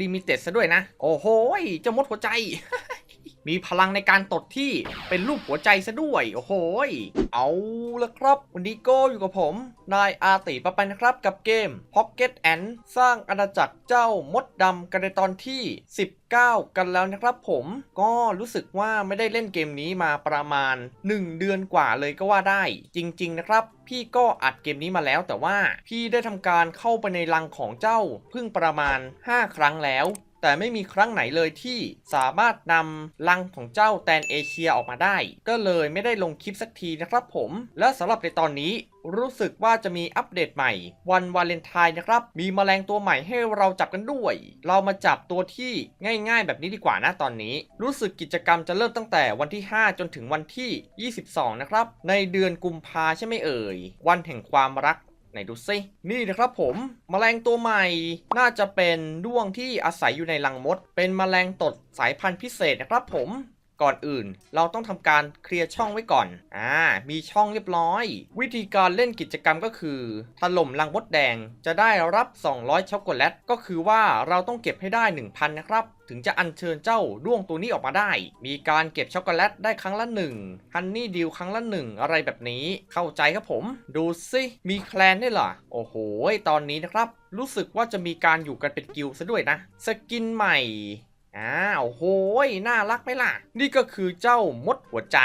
ลิมิเต็ดซะด้วยนะ โอ้โหเจะมดหัวใจ มีพลังในการตดที่เป็นรูปหัวใจซะด้วย โอ้โหเอาละครับ วันนี้ก็อยู่กับผม นายอาติปะไปนะครับกับเกม Pocket Ant สร้างอาณาจักรเจ้ามดดำกันในตอนที่ 19 กันแล้วนะครับผมก็รู้สึกว่าไม่ได้เล่นเกมนี้มาประมาณ 1 เดือนกว่าเลยก็ว่าได้ จริง ๆ นะครับ พี่ก็อัดเกมนี้มาแล้วแต่ว่าพี่ได้ทำการเข้าไปในรังของเจ้าเพิ่งประมาณ 5 ครั้งแล้ว แต่ไม่มีครั้งไหนเลยที่สามารถนำลังของเจ้าแตนเอเชียออกมาได้ ก็เลยไม่ได้ลงคลิปสักทีนะครับผม และสำหรับในตอนนี้รู้สึกว่าจะมีอัปเดตใหม่ วันวาเลนไทน์นะครับ มีแมลงตัวใหม่ให้เราจับกันด้วย เรามาจับตัวที่ง่ายๆ แบบนี้ดีกว่านะตอนนี้ รู้สึกกิจกรรมจะเริ่มตั้งแต่วันที่ 5 จนถึงวันที่ 22 นะครับ ในเดือนกุมภาใช่ไหมเอ่ย วันแห่งความรัก ไหนดูซินี่นะครับผมมแมลงตัวใหม่น่าจะเป็นด้วงที่อาศัยอยู่ในรังมด เป็นมแมลงตดสายพันธุ์พิเศษนะครับผม ก่อนอื่น เราต้องทำการเคลียร์ช่องไว้ก่อน อ่า มีช่องเรียบร้อย วิธีการเล่นกิจกรรมก็คือถล่มรังมดแดงจะได้รับ 200 ช็อกโกแลต ก็คือว่าเราต้องเก็บให้ได้ 1,000 นะครับ ถึงจะอัญเชิญเจ้าด้วงตัวนี้ออกมาได้ มีการเก็บช็อกโกแลตได้ครั้งละ1ฮันนี่ดิวครั้งละ1อะไรแบบนี้เข้าใจครับผม ดูสิมีแคลนได้เหรอ โอ้โห ตอนนี้นะครับ รู้สึกว่าจะมีการอยู่กันเป็นกิลด์ซะด้วยนะ สกินใหม่ อ้าวโหยน่ารักไหมล่ะ นี่ก็คือเจ้ามดหัวใจ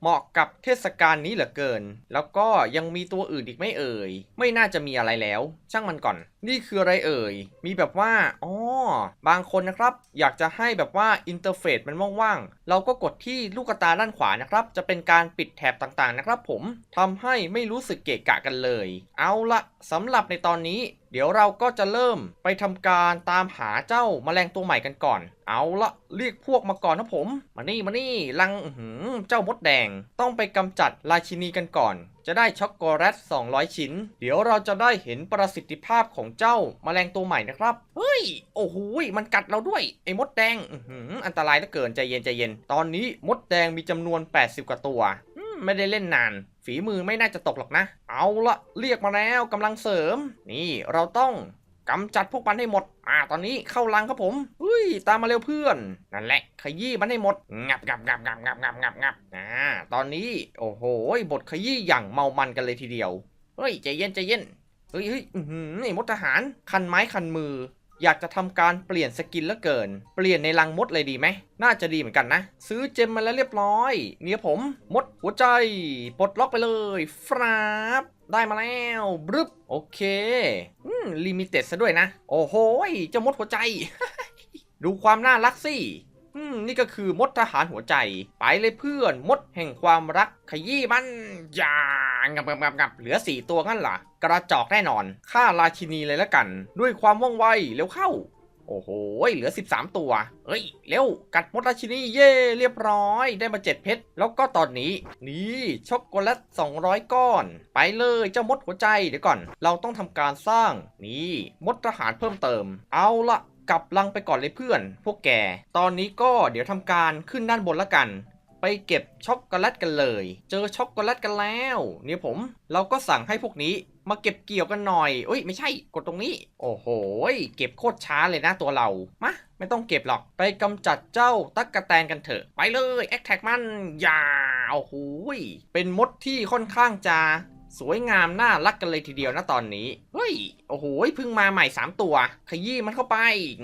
เหมาะกับเทศกาลนี้เหลือเกิน แล้วก็ยังมีตัวอื่นอีกไม่เอ่ย ไม่น่าจะมีอะไรแล้ว ช่างมันก่อน นี่คืออะไรเอ่ย มีแบบว่า อ๋อ บางคนนะครับ อยากจะให้แบบว่าอินเทอร์เฟซมันว่างๆ เราก็กดที่ลูกตาด้านขวานะครับ จะเป็นการปิดแถบต่างๆนะครับผมทำให้ไม่รู้สึกเกะกะกันเลย เอาละสำหรับในตอนนี้ เดี๋ยวเราก็จะเริ่มไปทำการตามหาเจ้าแมลงตัวใหม่กันก่อน เอาละเรียกพวกมาก่อนนะผม มานี่มานี่ลังหือเจ้ามดแดง ต้องไปกำจัดราชินีกันก่อน จะได้ช็อกโกแลต200 ชิ้น เดี๋ยวเราจะได้เห็นประสิทธิภาพของเจ้าแมลงตัวใหม่นะครับ เฮ้ย โอ้โหมันกัดเราด้วย ไอ้มดแดงหืมอันตรายเหลือเกินใจเย็นใจเย็น ตอนนี้มดแดงมีจำนวน 80 กว่าตัวไม่ได้เล่นนาน ฝีมือไม่น่าจะตกหรอกนะ เอาละเรียกมาแล้วกำลังเสริม นี่เราต้อง กำจัดพวกมันให้หมด อ่า ตอนนี้เข้ารังครับผมเฮ้ย ตามมาเร็วเพื่อน นั่นแหละ ขยี้มันให้หมด งับงับงับงับงับงับงับงับอ่า ตอนนี้ โอ้โห บทขยี้อย่างเมามันกันเลยทีเดียว เฮ้ย ใจเย็นใจเย็น เฮ้ยเฮ้ยไอ้มดทหาร คันไม้คันมือ อยากจะทำการเปลี่ยนสกินแล้วเกิน เปลี่ยนในรังมดเลยดีไหม น่าจะดีเหมือนกันนะ ซื้อเจมมาแล้วเรียบร้อย เนี่ยผม มดหัวใจ ปลดล็อกไปเลยฟราบได้มาแล้วบรึบโอเค อืมลิมิเต็ดซะด้วยนะ โอ้โหเจ้ามดหัวใจ ดูความน่ารักสิอืมนี่ก็คือมดทหารหัวใจ ไปเลยเพื่อน มดแห่งความรักขยี้มันอย่า งับงับงับงับเหลือสี่ตัวงั้นเหรอกระจอกแน่นอนฆ่าราชินีเลยละกัน ด้วยความว่องไวเร็วเข้า โอ้โหเหลือ 13 ตัวเฮ้ยเร็วกัดมดราชินีเย่เรียบร้อยได้มา7เพชรแล้วก็ตอนนี้ นี่ช็อกโกแลต200 ก้อน ไปเลยเจ้ามดหัวใจเดี๋ยวก่อน เราต้องทำการสร้างนี่มดทหารเพิ่มเติม เอาละกลับลังไปก่อนเลยเพื่อน พวกแก ตอนนี้ก็เดี๋ยวทำการขึ้นด้านบนละกัน เก็บช็อกโกแลตกันเลย เจอช็อกโกแลตกันแล้วเนี่ยผมเราก็สั่งให้พวกนี้มาเก็บเกี่ยวกันหน่อยเอ้ยไม่ใช่กดตรงนี้ โอ้โห เก็บโคตรช้าเลยนะตัวเรามาไม่ต้องเก็บหรอก ไปกำจัดเจ้าตั๊กกะแตนกันเถอะ ไปเลยแอคแท็กมันยาโอ้โหยเป็นมดที่ค่อนข้างจะสวยงามน่ารักกันเลยทีเดียวนะตอนนี้ เฮ้ย โอ้โหเพิ่งมาใหม่ 3 ตัว ขยี้มันเข้าไป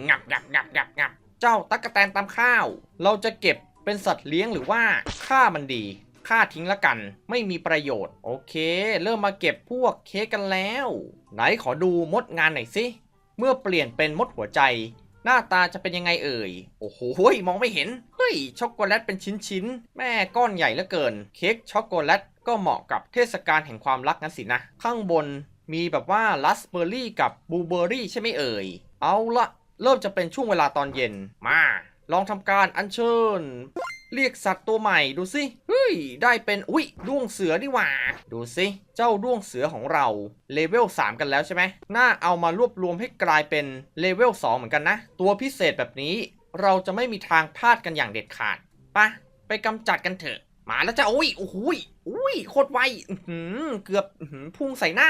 งับงับงับงับงับ เจ้าตั๊กกแตนตามข้าว เราจะเก็บ เป็นสัตว์เลี้ยงหรือว่าฆ่ามันดีฆ่าทิ้งละกัน ไม่มีประโยชน์ โอเค เริ่มมาเก็บพวกเค้กกันแล้ว ไหนขอดูมดงานหน่อยสิเมื่อเปลี่ยนเป็นมดหัวใจ หน้าตาจะเป็นยังไงเอ่ย โอ้โหมองไม่เห็น เฮ้ย ช็อกโกแลตเป็นชิ้นๆ แม่ก้อนใหญ่เหลือเกิน เค้กช็อกโกแลตก็เหมาะกับเทศกาลแห่งความรักงั้นสินะ ข้างบนมีแบบว่าลัสเบอร์รี่กับบลูเบอร์รี่ใช่ไหมเอ่ย เอาละเริ่มจะเป็นช่วงเวลาตอนเย็นมา ลองทำการอัญเชิญ เรียกสัตว์ตัวใหม่ดูสิเฮ้ย ได้เป็นอุ๊ยด้วงเสือนี่หว่า ดูสิเจ้าด้วงเสือของเราเลเวล3กันแล้วใช่ไหมน่าเอามารวบรวมให้กลายเป็นเลเวล2เหมือนกันนะ ตัวพิเศษแบบนี้เราจะไม่มีทางพลาดกันอย่างเด็ดขาดไปะไปกำจัดกันเถอะมาแล้วจ้ะอุ้ยโอ้โหยอุ้ยโคตรไวเกือบพุ่งใส่หน้า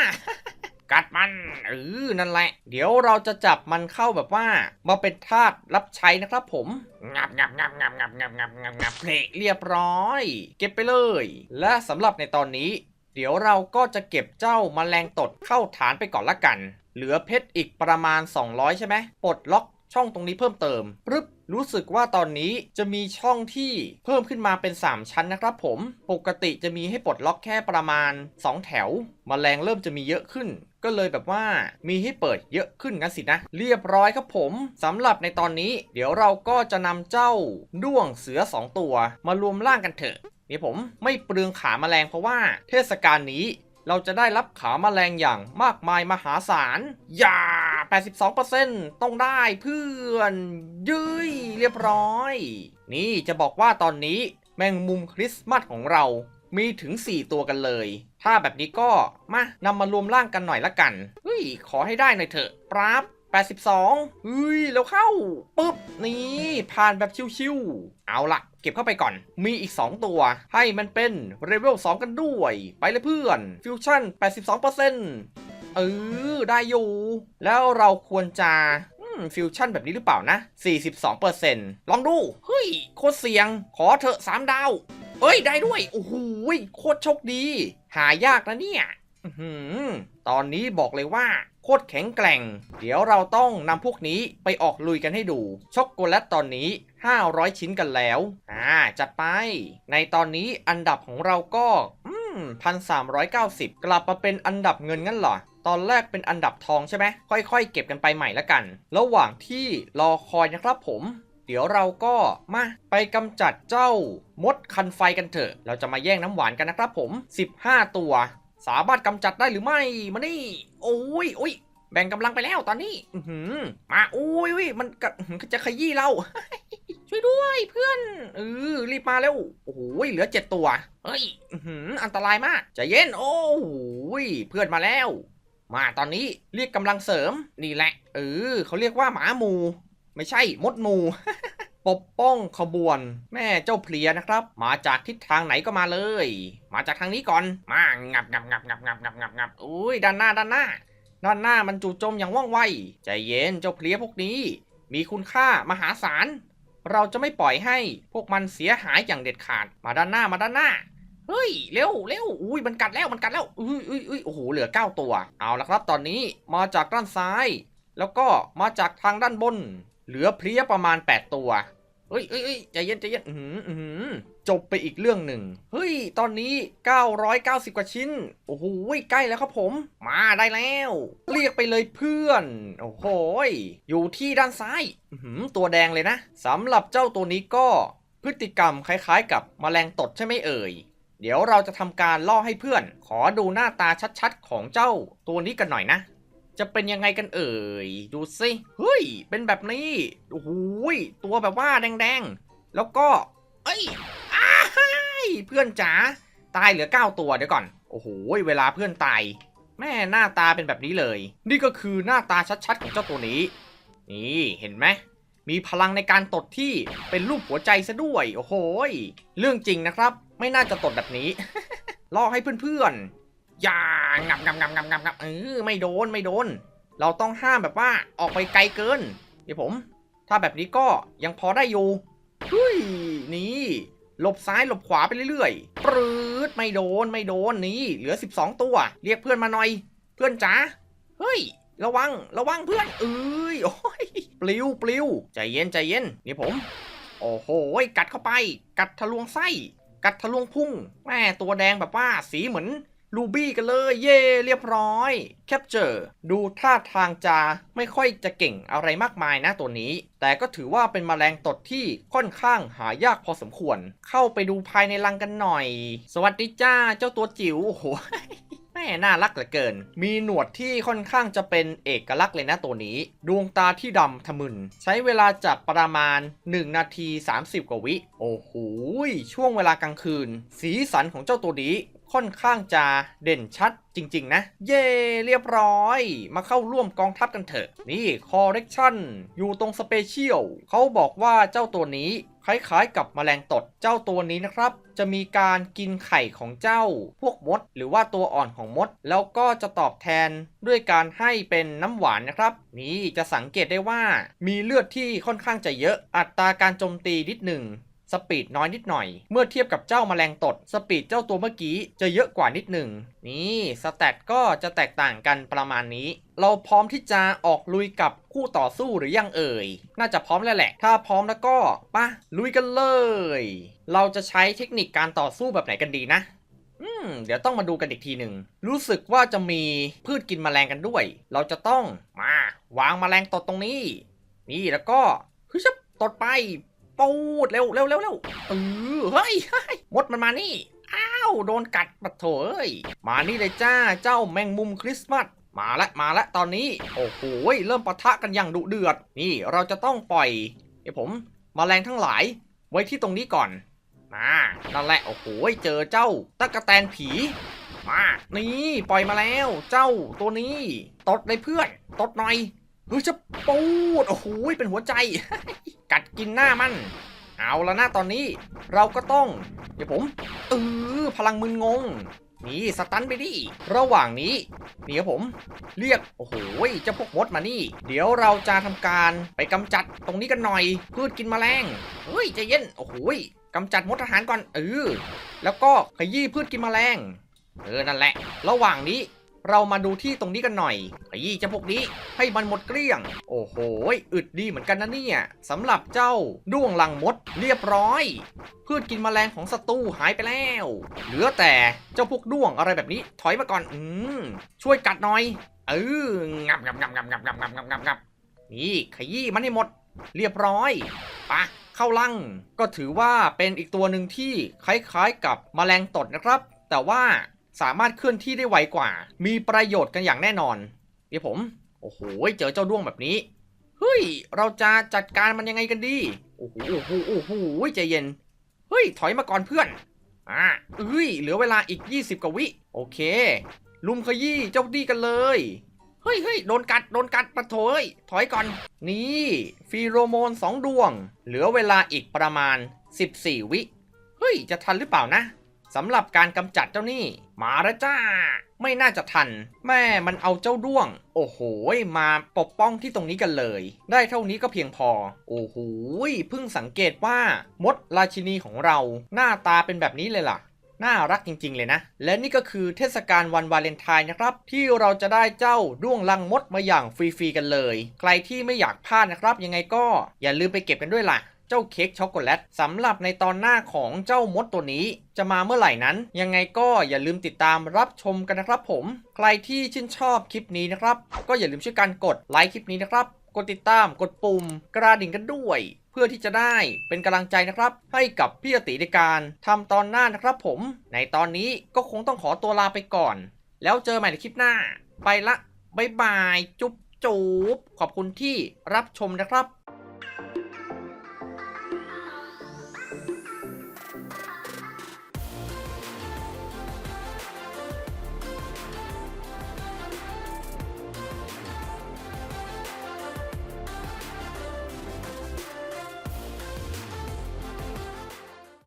กัดมันเออนั่นแหละ เดี๋ยวเราจะจับมันเข้าแบบว่า มาเป็นทาสรับใช้นะครับผม งับงับงับงับงับงับงับงับงับเพลเรียบร้อย เก็บไปเลย และสำหรับในตอนนี้ เดี๋ยวเราก็จะเก็บเจ้าแมลงตดเข้าฐานไปก่อนละกัน เหลือเพชรอีกประมาณ 200 ใช่ไหมปลดล็อกช่องตรงนี้เพิ่มเติมปึ๊บรู้สึกว่าตอนนี้จะมีช่องที่เพิ่มขึ้นมาเป็น 3 ชั้นนะครับผม ปกติจะมีให้ปลดล็อกแค่ประมาณ 2 แถวมแมลงเริ่มจะมีเยอะขึ้น ก็เลยแบบว่ามีให้เปิดเยอะขึ้นกันสินะ เรียบร้อยครับผมสำหรับในตอนนี้เดี๋ยวเราก็จะนำเจ้าด้วงเสือ 2 ตัว มารวมร่างกันเถอะนี่ผมไม่เปลืองขาแมลงเพราะว่าเทศกาลนี้เราจะได้รับขาแมลงอย่างมากมายมหาศาล อย่า 82%ต้องได้เพื่อนยื้ยเรียบร้อย นี่จะบอกว่าตอนนี้แมงมุมคริสต์มาสของเรามีถึง 4 ตัวกันเลย ถ้าแบบนี้ก็มานำมารวมร่างกันหน่อยละกันเฮ้ยขอให้ได้หน่อยเถอะปราบ82เฮ้ยแล้วเข้าปุ๊บนี่ผ่านแบบชิวๆเอาละเก็บเข้าไปก่อน มีอีก 2 ตัว ให้มันเป็นเรเวล2กันด้วย ไปเลยเพื่อนฟิวชั่น82%เออได้อยู่ แล้วเราควรจะฟิวชั่นแบบนี้หรือเปล่านะ 42%ลองดู เฮ้ย โคตรเสียง ขอเถอะ 3 ดาว เอ้ยได้ด้วย โอ้โหโคตรโชคดี หายากนะเนี่ยอื้อหือตอนนี้บอกเลยว่า โคตรแข็งแกร่ง เดี๋ยวเราต้องนำพวกนี้ไปออกลุยกันให้ดู ช็อกโกแลตตอนนี้ 500 ชิ้นกันแล้ว อ่า จัดไป ในตอนนี้อันดับของเราก็อืมพันสามร้อยเก้าสิบกลับมาเป็นอันดับเงินงั้นเหรอ ตอนแรกเป็นอันดับทองใช่ไหมค่อยๆ เก็บกันไปใหม่ละกัน ระหว่างที่รอคอยนะครับผม เดี๋ยวเราก็มาไปกำจัดเจ้ามดคันไฟกันเถอะ เราจะมาแย่งน้ำหวานกันนะครับผม 15 ตัว สามารถกำจัดได้หรือไม่ มานี่ โอ้ยโอ้ยแบ่งกำลังไปแล้วตอนนี้ อืมาโอ้ยอุ้ยมันกะจะขยี้เรา ช่วยด้วยเพื่อนเออรีบมาเร็วโอ้โหเหลือเจ็ดตัว เฮ้ยอันตรายมากใจเย็น โอ้โหเพื่อนมาแล้ว มาตอนนี้เรียกกำลังเสริม นี่แหละ เออเขาเรียกว่าหมาหมู ไม่ใช่มดหมูปกป้องขบวน แม่เจ้าเพลียนะครับ มาจากทิศทางไหนก็มาเลย มาจากทางนี้ก่อน มางับงับงับงับงับงับงับงับอุ้ยด้านหน้าด้านหน้า ด้านหน้ามันจู่โจมอย่างว่องไวใจเย็นเจ้าเพลียพวกนี้ มีคุณค่ามหาศาลเราจะไม่ปล่อยให้พวกมันเสียหายอย่างเด็ดขาดมาด้านหน้ามาด้านหน้าเฮ้ยเร็วเร็วอุ้ยมันกัดแล้วมันกัดแล้วอุ้ยอุ้ยอุ้ยโอ้โหเหลือ 9 ตัว เอาละครับตอนนี้มาจากด้านซ้าย แล้วก็มาจากทางด้านบน เหลือเพลียประมาณ 8 ตัวเฮ้ยเฮ้ยเฮ้ยใจเย็นใจเย็นจบไปอีกเรื่องหนึ่ง เฮ้ย ตอนนี้ 990 กว่าชิ้น โอ้โห ใกล้แล้วครับผม มาได้แล้ว เรียกไปเลยเพื่อน โอ้โหยอยู่ที่ด้านซ้าย ตัวแดงเลยนะ สำหรับเจ้าตัวนี้ก็พฤติกรรมคล้ายๆกับแมลงตดใช่ไหมเอ่ย เดี๋ยวเราจะทำการล่อให้เพื่อน ขอดูหน้าตาชัดๆ ของเจ้าตัวนี้กันหน่อยนะ จะเป็นยังไงกันเอ่ย ดูสิเฮ้ย เป็นแบบนี้โอ้โหยตัวแบบว่าแดงๆ แล้วก็ เอ้ยอ้าเพื่อนจ๋าตายเหลือ 9 ตัวเดี๋ยวก่อน โอ้โห เวลาเพื่อนตาย แม่หน้าตาเป็นแบบนี้เลย นี่ก็คือหน้าตาชัดๆของเจ้าตัวนี้ นี่เห็นไหม มีพลังในการตดที่เป็นรูปหัวใจซะด้วย โอ้โห เรื่องจริงนะครับ ไม่น่าจะตดแบบนี้ ล่อให้เพื่อนๆ อย่างับงับงับงับงับงับเออไม่โดนไม่โดน เราต้องห้ามแบบว่าออกไปไกลเกิน เดี๋ยวผม ถ้าแบบนี้ก็ยังพอได้อยู่เฮ้ยนี่หลบซ้ายหลบขวาไปเรื่อยๆปรืดไม่โดนไม่โดนนี่ เหลือ 12 ตัว เรียกเพื่อนมาหน่อย เพื่อนจ๋าเฮ้ย ระวังระวังเพื่อนเอ้ยโอ้ยปลิวปลิวใจเย็นใจเย็นนี่ผม โอ้โหกัดเข้าไป กัดทะลวงไส้ กัดทะลวงพุ่งแม่ตัวแดงแบบว่าสีเหมือน ลูบี้กันเลย เย่เรียบร้อยแคปเจอร์ดูท่าทางจะไม่ค่อยจะเก่งอะไรมากมายนะตัวนี้ แต่ก็ถือว่าเป็นแมลงตดที่ค่อนข้างหายากพอสมควร เข้าไปดูภายในรังกันหน่อย สวัสดีจ้าเจ้าตัวจิ๋วโอ้โหแม่น่ารักเหลือเกิน มีหนวดที่ค่อนข้างจะเป็นเอกลักษณ์เลยนะตัวนี้ ดวงตาที่ดำทะมึน ใช้เวลาจับประมาณ 1 นาที 30 กว่าวิ โอ้โห ช่วงเวลากลางคืน สีสันของเจ้าตัวนี้ ค่อนข้างจะเด่นชัดจริง ๆ นะ เย่เรียบร้อย มาเข้าร่วมกองทัพกันเถอะ นี่คอ r เ e ชั่นอยู่ตรงสเปเชียลเขาบอกว่าเจ้าตัวนี้คล้ายๆกับแมลงตดเจ้าตัวนี้นะครับ จะมีการกินไข่ของเจ้า พวกมด หรือว่าตัวอ่อนของมด แล้วก็จะตอบแทนด้วยการให้เป็นน้ำหวานนะครับ นี่จะสังเกตได้ว่ามีเลือดที่ค่อนข้างจะเยอะอัตราการโจมตีนิดหนึ่ง สปีดน้อยนิดหน่อย เมื่อเทียบกับเจ้าแมลงตด สปีดเจ้าตัวเมื่อกี้จะเยอะกว่านิดหนึ่ง นี่สแตทก็จะแตกต่างกันประมาณนี้ เราพร้อมที่จะออกลุยกับคู่ต่อสู้หรือยังเอ่ย น่าจะพร้อมแล้วแหละ ถ้าพร้อมแล้วก็ปะลุยกันเลย เราจะใช้เทคนิคการต่อสู้แบบไหนกันดีนะอืมเดี๋ยวต้องมาดูกันอีกทีหนึ่ง รู้สึกว่าจะมีพืชกินแมลงกันด้วย เราจะต้องมาวางแมลงตดตรงนี้ นี่แล้วก็คือชับตดไป ปูดเร็วเร็วเร็วเร็วเออเฮ้ยเฮ้ยมดมันมานี่ อ้าว โดนกัดปะโถเอ้ย มานี่เลยจ้า เจ้าแมงมุมคริสต์มาส มาละ มาละ ตอนนี้ โอ้โห เริ่มปะทะกันอย่างดุเดือด นี่เราจะต้องปล่อยเดี๋ยวผมมแมลงทั้งหลาย ไว้ที่ตรงนี้ก่อน มานั่นแหละ โอ้โห เจอเจ้าตะกะแตนผี มา นี่ ปล่อยมาแล้ว เจ้าตัวนี้ ตดเลยเพื่อน ตดหน่อย ฮ้ยจะปูด โอ้โหเป็นหัวใจ กัดกินหน้ามัน เอาแล้วนะตอนนี้ เราก็ต้อง เดี๋ยวผมเออพลังมึนงง นี่สตันไปดิ ระหว่างนี้นี่ครับผม เรียก โอ้โหเจ้าพวกมดมานี่ เดี๋ยวเราจะทำการไปกำจัดตรงนี้กันหน่อย พืชกินแมลง เฮ้ยใจเย็น โอ้โหกำจัดมดทหารก่อนเออแล้วก็ขยี้พืชกินแมลง เออ นั่นแหละ ระหว่างนี้ เรามาดูที่ตรงนี้กันหน่อยขยี้เจ้าพวกนี้ให้มันหมดเกลี้ยง โอ้โหอึดดีเหมือนกันนะเนี่ยสำหรับเจ้าด้วงลังมดเรียบร้อย พืชกินแมลงของศัตรูหายไปแล้ว เหลือแต่เจ้าพวกด้วงอะไรแบบนี้ ถอยมาก่อน อืมช่วยกัดหน่อย เอองับงับงับงับงับงับงับงับงับงับนี่ขยี้มันให้หมด เรียบร้อยปะเข้าลังก็ถือว่าเป็นอีกตัวหนึ่งที่คล้ายๆกับแมลงตดนะครับ แต่ว่า สามารถเคลื่อนที่ได้ไวกว่า มีประโยชน์กันอย่างแน่นอนเดี๋ยวผม โอ้โห เจอเจ้าด้วงแบบนี้ เฮ้ย เราจะจัดการมันยังไงกันดี โอ้โห โอ้โห โอ้โห ใจเย็น เฮ้ย ถอยมาก่อนเพื่อน อ่าเอ้ย เหลือเวลาอีก 20กว่าวิ โอเค ลุมขยี้เจ้าดีกันเลย เฮ้ยเฮ้ยโดนกัด โดนกัดปะโถอยถอยก่อน นี่ ฟีโรโมน 2 ดวง เหลือเวลาอีกประมาณ 14 วิ เฮ้ย จะทันหรือเปล่านะ สำหรับการกำจัดเจ้านี่มาแล้วจ้า ไม่น่าจะทัน แม่มันเอาเจ้าด้วง โอ้โหมาปกป้องที่ตรงนี้กันเลย ได้เท่านี้ก็เพียงพอ โอ้โหเพิ่งสังเกตว่ามดราชินีของเราหน้าตาเป็นแบบนี้เลยล่ะน่ารักจริง ๆ เลยนะ และนี่ก็คือเทศกาลวันวาเลนไทน์นะครับ ที่เราจะได้เจ้าด้วงลังมดมาอย่างฟรี ๆ กันเลย ใครที่ไม่อยากพลาดนะครับ ยังไงก็อย่าลืมไปเก็บกันด้วยล่ะ เจ้าเค้กช็อกโกแลตสำหรับในตอนหน้าของเจ้ามดตัวนี้ จะมาเมื่อไหร่นั้น ยังไงก็อย่าลืมติดตามรับชมกันนะครับผม ใครที่ชื่นชอบคลิปนี้นะครับ ก็อย่าลืมช่วยกันกดไลค์คลิปนี้นะครับ กดติดตามกดปุ่ม กระดิ่งกันด้วย เพื่อที่จะได้เป็นกำลังใจนะครับ ให้กับพี่อติในการทำตอนหน้านะครับ ผม ในตอนนี้ก็คงต้องขอตัวลาไปก่อน แล้วเจอใหม่ในคลิปหน้า ไปละบายบายจุ๊บจุ๊บขอบคุณที่รับชมนะครับ